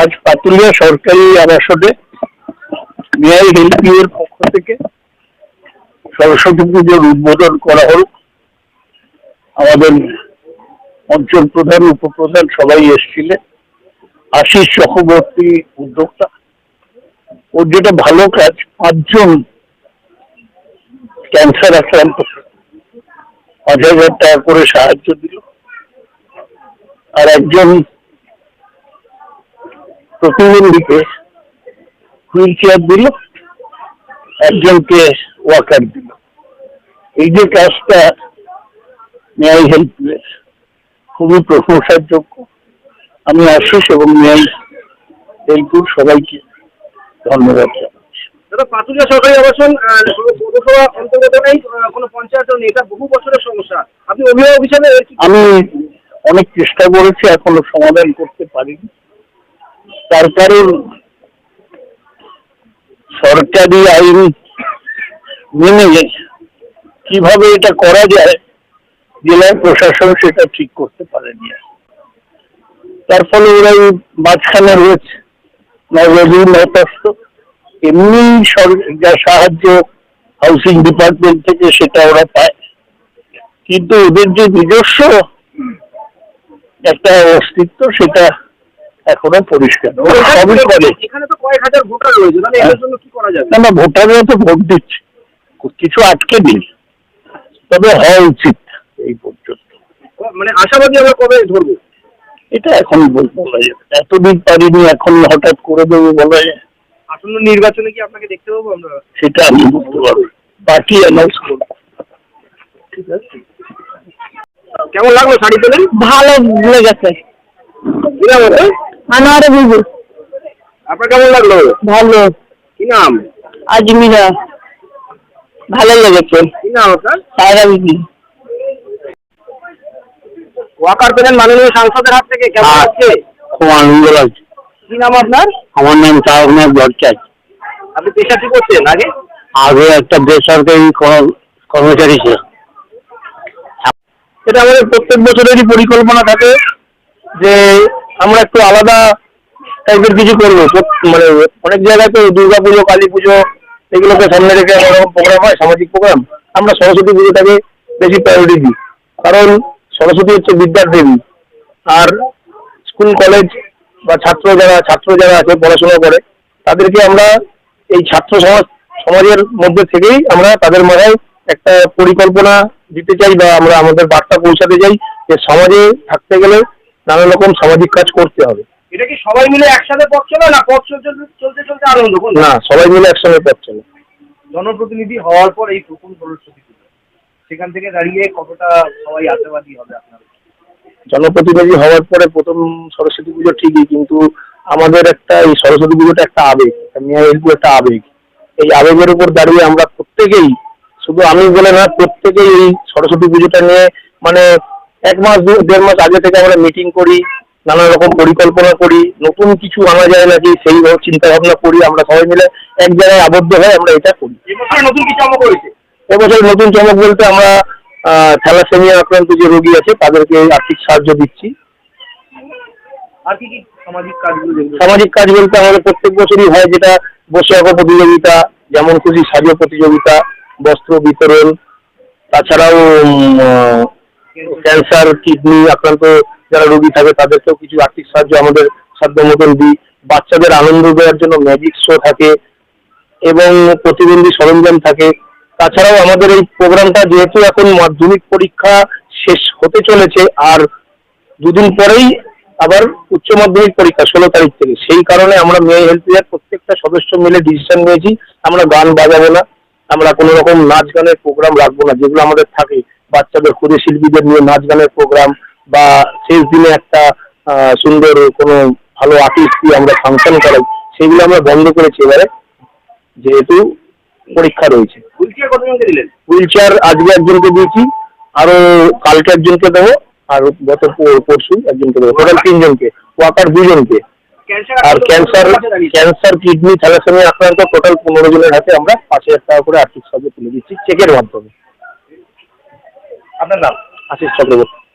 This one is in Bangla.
আজ পাতুলিয়া সরকারি আবাসনে মেয়াই হেলথ এর পক্ষ থেকে সরস্বতী পুজোর উদ্বোধন করা হল। আমাদের অঞ্চল প্রধান, উপপ্রধান সবাই এসেছিলেন। আশিস চক্রবর্তী উদ্যোক্তা। ওর যেটা ভালো কাজ, পাঁচজন ক্যান্সার আক্রান্ত। পাঁচ হাজার টাকা করে সাহায্য দিল। আর একজন প্রতিবন্ধীকে হুইল চেয়ার দিল একজনকে ওয়াকার দিল। এই যে কাজটা ন্যায় হেল্প খুবই প্রশংসার যোগ্য আমি আশিস এবং ন্যায় হেল্পুর সবাইকে ধন্যবাদ জানাচ্ছি। দাদা পাতুলিয়া সরকারি আবাসন পৌরসভা অন্তর্গত নেই কোনো পঞ্চায়েত নেই এটা বহু বছরের সমস্যা। আপনি অভিভাবক হিসাবে আমি অনেক চেষ্টা করেছি এখনও সমাধান করতে পারিনি। তার সরকারি আইন মেনে কীভাবে এটা করা যায় জেলা প্রশাসন সেটা ঠিক করতে পারেনি। তার ফলে ওরা এই মাঝখানে রয়েছে। নবদী নতস্ত এমনি যা সাহায্য হাউসিং ডিপার্টমেন্ট থেকে সেটা ওরা পায়। কিন্তু ওদের যে নিজস্ব একটা অস্তিত্ব, সেটা এখনও পরিষ্কার। সবই করে এখানে তো কয়েক হাজার ভোটার রয়েছে তাহলে জন্য কি করা যাবে? না না ভোটাররা তো ভোট দিচ্ছে। কিছু আটকে নেই তবে হওয়া উচিত এই পর্যন্ত। মানে আশাবাদী আমরা কবে ধরবো? এটা এখন বলা যাবে এতদিন পারিনি এখন হঠাৎ করে দেবো বলা যায়। আসন্ন নির্বাচনে কি আপনাকে দেখতে পাবো আমরা? সেটা আমি বুঝতে পারব। বাকি অ্যানাউন্স করব। ঠিক আছে। কেমন লাগল শাড়ি পেলেন ভালো লেগেছে? আনোয়ারে বুবু। আপনার কেমন লাগল? ভালো। কি নাম? আজমিরা। ভালো লেগেছে। কি নাম আপনার? সায়রা বিবি। ওয়াকার পেলেন মাননীয় সাংসদের হাত থেকে। কেমন। লাগছে? খুব আনন্দ লাগছে। কি নাম আপনার? আমার নাম তারকনাথ ভট্টাচার্য। আপনি পেশা কি করছেন আগে? আগে একটা বেসরকারি কর- কর্মচারী ছিল এটা আমাদের প্রত্যেক বছরেরই পরিকল্পনা থাকে যে আমরা একটু আলাদা টাইপের কিছু করব। মানে অনেক জায়গায় তো দুর্গা পুজো কালী পুজো এগুলোকে সামনে রেখে প্রোগ্রাম হয়, সামাজিক প্রোগ্রাম আমরা সরস্বতী পুজোটাকে বেশি প্রায়োরিটি দিই। কারণ সরস্বতী হচ্ছে বিদ্যার দেবী। আর স্কুল কলেজ বা ছাত্র যারা ছাত্র যারা আছে, পড়াশোনা করে, তাদেরকে আমরা এই ছাত্র সমাজ, সমাজের মধ্যে থেকেই আমরা তাদের মাথায় একটা পরিকল্পনা দিতে চাই বা আমরা আমাদের বার্তা পৌঁছাতে চাই যে সমাজে থাকতে গেলে নানা রকম সামাজিক কাজ করতে হবে। এটা কি সবাই মিলে একসাথে পথ চলে না পথ চলতে চলতে চলতে আনন্দ? না সবাই মিলে একসঙ্গে পাচ্ছে না জনপ্রতিনিধি হওয়ার পর এই প্রথম সরস্বতী পুজো সেখান থেকে দাঁড়িয়ে কতটা সবাই আশাবাদী হবে আপনার? জনপ্রতিনিধি হওয়ার পরে প্রথম সরস্বতী পুজো ঠিকই কিন্তু আমাদের একটা এই সরস্বতী পুজোটা একটা আবেগ একটা মেয়া হেলপুর একটা আবেগ। এই আবেগের উপর দাঁড়িয়ে আমরা প্রত্যেকেই শুধু আমি বলে না প্রত্যেকেই এই সরস্বতী পুজোটা নিয়ে মানে এক মাস দু- দেড় মাস আগে থেকে আমরা মিটিং করি নানা রকম পরিকল্পনা করি নতুন কিছু আনা যায় নাকি সেই চিন্তা ভাবনা করি আমরা সবাই মিলে। এক জায়গায় আবদ্ধ হয়ে আমরা এটা করি। নতুন কি চমক হয়েছে এবছর নতুন চমক বলতে আমরা থ্যালাসেমিয়া আক্রান্ত যে রোগী আছে তাদেরকে আর্থিক সাহায্য দিচ্ছি। সামাজিক কাজ বলতে আমাদের প্রত্যেক বছরই হয় যেটা বসে আঁকা প্রতিযোগিতা যেমন খুশি সাজো প্রতিযোগিতা বস্ত্র বিতরণ তাছাড়াও ক্যান্সার কিডনি আক্রান্ত যারা রোগী থাকে, তাদেরকেও কিছু আর্থিক সাহায্য আমাদের সাধ্য মতন দিই। বাচ্চাদের আনন্দ দেওয়ার জন্য ম্যাজিক শো থাকে এবং প্রতিবন্ধী সরঞ্জাম থাকে। তাছাড়াও আমাদের এই প্রোগ্রামটা যেহেতু এখন মাধ্যমিক পরীক্ষা শেষ হতে চলেছে, আর দুদিন পরেই আবার উচ্চ মাধ্যমিক পরীক্ষা ষোলো তারিখ থেকে। সেই কারণে আমরা মেয়ে হেলথ কেয়ার প্রত্যেকটা সদস্য মিলে ডিসিশন নিয়েছি, আমরা গান বাজাবো না, আমরা কোনো রকম নাচ গানের প্রোগ্রাম রাখব না, যেগুলো আমাদের থাকে। বাচ্চাদের ক্ষুদে শিল্পীদের নিয়ে নাচ গানের প্রোগ্রাম বা শেষ দিনে একটা সুন্দর কোনো ভালো আর্টিস্ট দিয়ে আমরা ফাংশন করাই সেগুলো আমরা বন্ধ করেছি এবারে যেহেতু পরীক্ষা রয়েছে। হুইল চেয়ার আজকে একজনকে দিয়েছি আরও কালকে একজনকে দেবো আর গত পরশু একজনকে দেবো। টোটাল তিনজনকে ওয়াকার দুজনকে। আর ক্যান্সার ক্যান্সার কিডনি থ্যালাসেমিয়া আক্রান্ত টোটাল পনেরো জনের হাতে আমরা পাঁচ হাজার টাকা করে আর্থিক সাহায্য তুলে দিচ্ছি চেকের মাধ্যমে। আপনার নাম? আশিস চক্রবর্তী।